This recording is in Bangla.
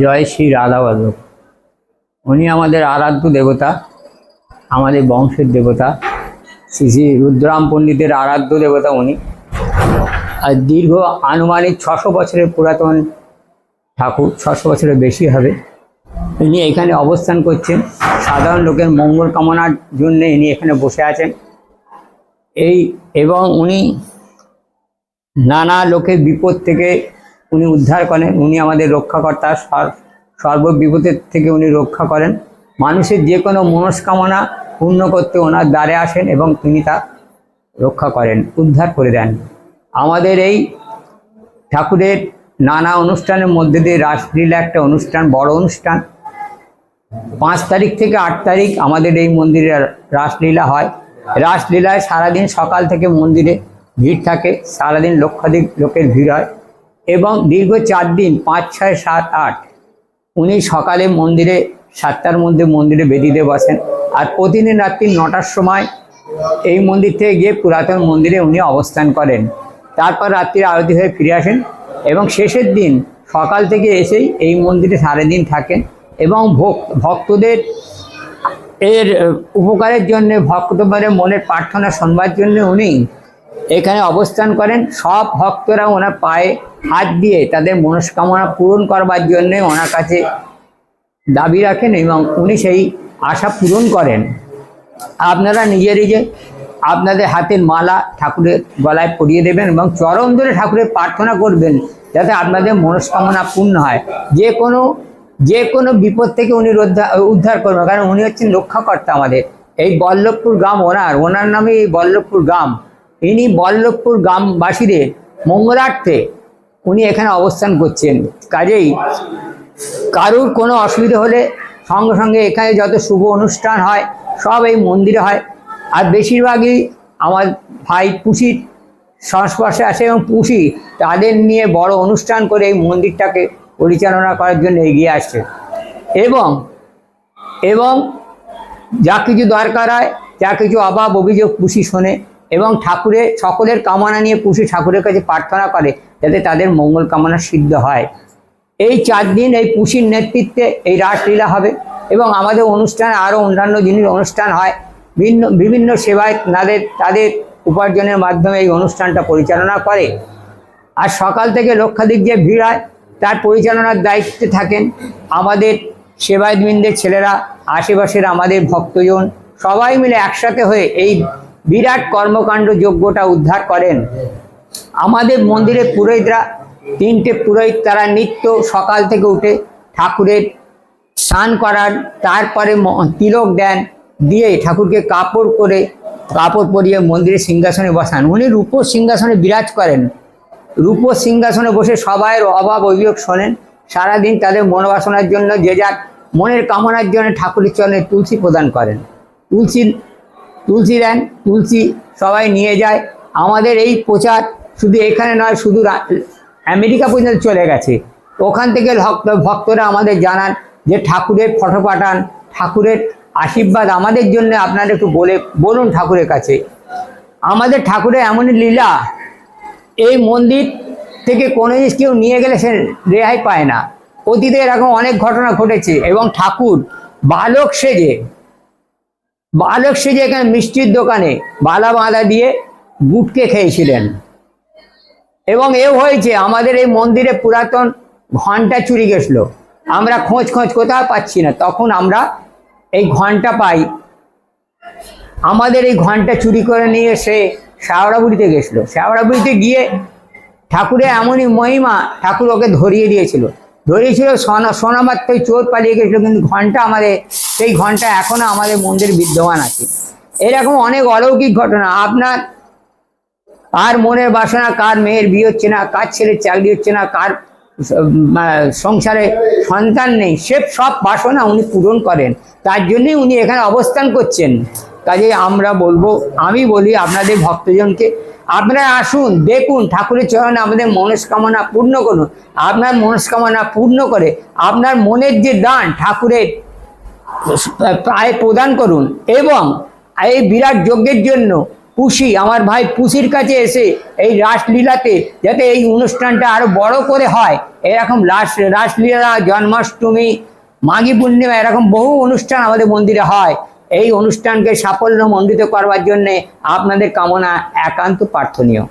জয় শ্রী রাধা উনি আমাদের আরাধ্য দেবতা, আমাদের বংশের দেবতা, শ্রী শ্রী রুদ্রাম পণ্ডিতের আরাধ্য দেবতা উনি। আর দীর্ঘ আনুমানিক ছশো বছরের পুরাতন ঠাকুর, ছশো বছরের বেশি হবে। ইনি এখানে অবস্থান করছেন। সাধারণ লোকের মঙ্গল কামনার জন্য ইনি এখানে বসে আছেন। এই এবং উনি নানা লোকের বিপদ থেকে উনি উদ্ধার করেন, উনি আমাদের রক্ষাকর্তা, সর- সর্ব বিপদের থেকে উনি রক্ষা করেন। মানুষের যে কোনো মনস্কামনা পূর্ণ করতে ওনার দ্বারে আসেন এবং তিনি তা রক্ষা করেন, উদ্ধার করে দেন। আমাদের এই ঠাকুরের নানা অনুষ্ঠানের মধ্যে দিয়ে রাসলীলা একটা অনুষ্ঠান, বড় অনুষ্ঠান। পাঁচ তারিখ থেকে আট তারিখ আমাদের এই মন্দিরে রাসলীলা হয়। রাসলীলায় সারাদিন সকাল থেকে মন্দিরে ভিড় থাকে, সারাদিন লক্ষাধিক লোকের ভিড় হয়। এবং দীর্ঘ চার দিন, পাঁচ, ছয়, সাত, আট, উনি সকালে মন্দিরে, সাতটার মধ্যে মন্দিরে বেদিতে বসেন। আর প্রতিদিন রাত্রি নটার সময় এই মন্দির থেকে গিয়ে পুরাতন মন্দিরে উনি অবস্থান করেন। তারপর রাত্রির আরতি হয়ে ফিরে আসেন এবং শেষের দিন সকাল থেকে এসেই এই মন্দিরে সারাদিন থাকেন এবং ভক- ভক্তদের এর উপকারের জন্য, ভক্তদের মনের প্রার্থনা শোনবার জন্য উনি এখানে অবস্থান করেন। সব ভক্তরা ওনার পায়ে হাত দিয়ে তাদের মনস্কামনা পূরণ করবার জন্য ওনার কাছে দাবি রাখেন এবং উনি সেই আশা পূরণ করেন। আপনারা নিজে নিজে আপনাদের হাতের মালা ঠাকুরের গলায় পরিয়ে দেবেন এবং চরম ধরে ঠাকুরের প্রার্থনা করবেন যাতে আপনাদের মনস্কামনা পূর্ণ হয়। যে কোনো যে কোনো বিপদ থেকে উনি উদ্ধার করবেন। কারণ উনি হচ্ছেন রক্ষাকর্তা আমাদের। এই বল্লভপুর গ্রাম ওনার ওনার নামে এই বল্লভপুর গ্রাম। ইনি বল্লভপুর গ্রামবাসীদের মঙ্গলার্থে উনি এখানে অবস্থান করছেন। কাজেই কারুর কোনো অসুবিধা হলে সঙ্গে সঙ্গে এখানে যত শুভ অনুষ্ঠান হয়, সব এই মন্দিরে হয়। আর বেশিরভাগই আমার ভাই পুষির সংস্পর্শে আসে এবং পুষি তাদের নিয়ে বড় অনুষ্ঠান করে এই মন্দিরটাকে পরিচালনা করার জন্য এগিয়ে আসছে। এবং এবং যা কিছু দরকার হয়, যা কিছু অভাব, অভিযোগ পুষি শোনে। এবং ঠাকুরের সকলের কামনা নিয়ে পুষি ঠাকুরের কাছে প্রার্থনা করে যাতে তাদের মঙ্গল কামনা সিদ্ধ হয়। এই চার দিন এই পুষির নেতৃত্বে এই রাসলীলা হবে এবং আমাদের অনুষ্ঠানে আরও অন্যান্য জিনিস অনুষ্ঠান হয়। বিভিন্ন বিভিন্ন সেবায় তাদের তাদের উপার্জনের মাধ্যমে এই অনুষ্ঠানটা পরিচালনা করে। আর সকাল থেকে লক্ষাধিক যে ভিড় হয়, তার পরিচালনার দায়িত্বে থাকেন আমাদের সেবায়তবৃন্দের ছেলেরা, আশেপাশের আমাদের ভক্তজন, সবাই মিলে একসাথে হয়ে এই বিরাট কর্মকাণ্ড যজ্ঞটা উদ্ধার করেন। আমাদের মন্দিরে পুরোহিতরা, তিনটে পুরোহিত, তারা নিত্য সকাল থেকে উঠে ঠাকুরের স্নান করান তারপরে তিলক দেন, দিয়ে ঠাকুরকে কাপড় করে, কাপড় পরিয়ে মন্দিরে সিংহাসনে বসান। উনি রূপ সিংহাসনে বিরাজ করেন। রূপ সিংহাসনে বসে সবাইয়ের অভাব অভিযোগ শোনেন। সারাদিন তাদের মনোবাসনার জন্য, যে যার মনের কামনার জন্য ঠাকুরের চরণে তুলসী প্রদান করেন। তুলসী তুলসী দেন, তুলসী সবাই নিয়ে যায়। আমাদের এই প্রচার শুধু এখানে নয়, শুধু আমেরিকা পর্যন্ত চলে গেছে। ওখান থেকে ভক্ত, ভক্তরা আমাদের জানান যে ঠাকুরের ফটো পাঠান, ঠাকুরের আশীর্বাদ আমাদের জন্য আপনারা একটু বলে, বলুন ঠাকুরের কাছে। আমাদের ঠাকুরের এমনই লীলা, এই মন্দির থেকে কোনো জিনিস কেউ নিয়ে গেলে সে রেহাই পায় না। অতীতে এরকম অনেক ঘটনা ঘটেছে এবং ঠাকুর বালক সেজে বালক সেজে এখানে মিষ্টির দোকানে বালা বাঁধা দিয়ে গুটকে খেয়েছিলেন। এবং এও হয়েছে, আমাদের এই মন্দিরে পুরাতন ঘণ্টা চুরি গেছিল। আমরা খোঁজ খোঁজ কোথাও পাচ্ছি না। তখন আমরা এই ঘণ্টা পাই। আমাদের এই ঘণ্টা চুরি করে নিয়ে সে শাওড়াবুড়িতে গেছিল। শাওড়াবুড়িতে গিয়ে ঠাকুরের এমনই মহিমা ঠাকুর ওকে ধরিয়ে দিয়েছিল। ধরিয়েছিল সোনা সোনা মাত্রই চোর পালিয়ে গেছিল, কিন্তু ঘণ্টা আমাদের, সেই ঘণ্টা এখনও আমাদের মন্দিরে বিদ্যমান আছে। এরকম অনেক অলৌকিক ঘটনা। আপনার কার মনের বাসনা, কার মেয়ের বিয়ে হচ্ছে না, কার ছেলের চাকরি হচ্ছে না, কার সংসারে সন্তান নেই, সে সব বাসনা উনি পূরণ করেন। তার জন্যই উনি এখানে অবস্থান করছেন। কাজে আমরা বলব, আমি বলি আপনাদের ভক্তজনকে, আপনারা আসুন, দেখুন, ঠাকুরের চরণে আমাদের মনস্কামনা পূর্ণ করুন। আপনার মনস্কামনা পূর্ণ করে, আপনার মনের যে দান ঠাকুরের প্রায় প্রদান করুন। এবং এই বিরাট যজ্ঞের জন্য পুষি, আমার ভাই পুষির কাছে এসে এই রাসলীলাতে যাতে এই অনুষ্ঠানটা আরও বড় করে হয়, এরকম রাস, রাসলীলা, জন্মাষ্টমী, মাঘী পূর্ণিমা, এরকম বহু অনুষ্ঠান আমাদের মন্দিরে হয়। এই অনুষ্ঠানকে সাফল্য মণ্ডিত করবার জন্যে আপনাদের কামনা একান্ত প্রার্থনীয়।